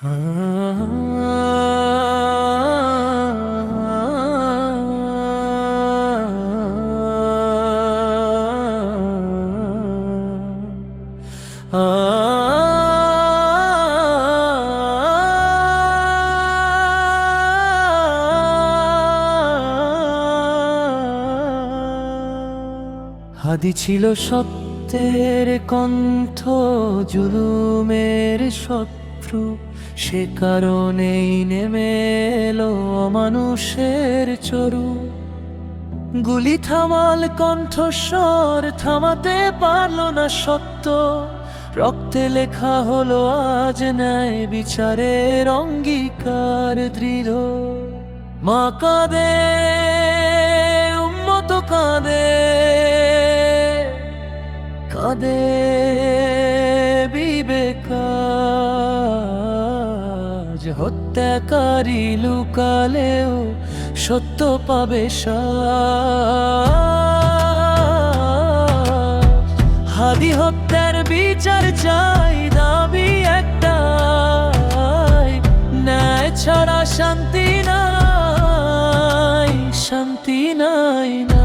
হাদি ছিল সত্যের কণ্ঠ জুলুমের শত্রু। সে কারণেই নেমে এলো মানুষের চরু। গুলি থামাল কণ্ঠস্বর, থামাতে পারল না সত্য। রক্তে লেখা হলো, আজ ন্যায় বিচারের অঙ্গীকার দৃঢ়। মা কাঁদে, উম্মত কাঁদে কাঁদে। হত্যাকারী লুকালেও সত্য পাবে। হাদি হত্যার বিচার চাই, দাবি একটাই, ন্যায় ছাড়া শান্তি নাই শান্তি নাই না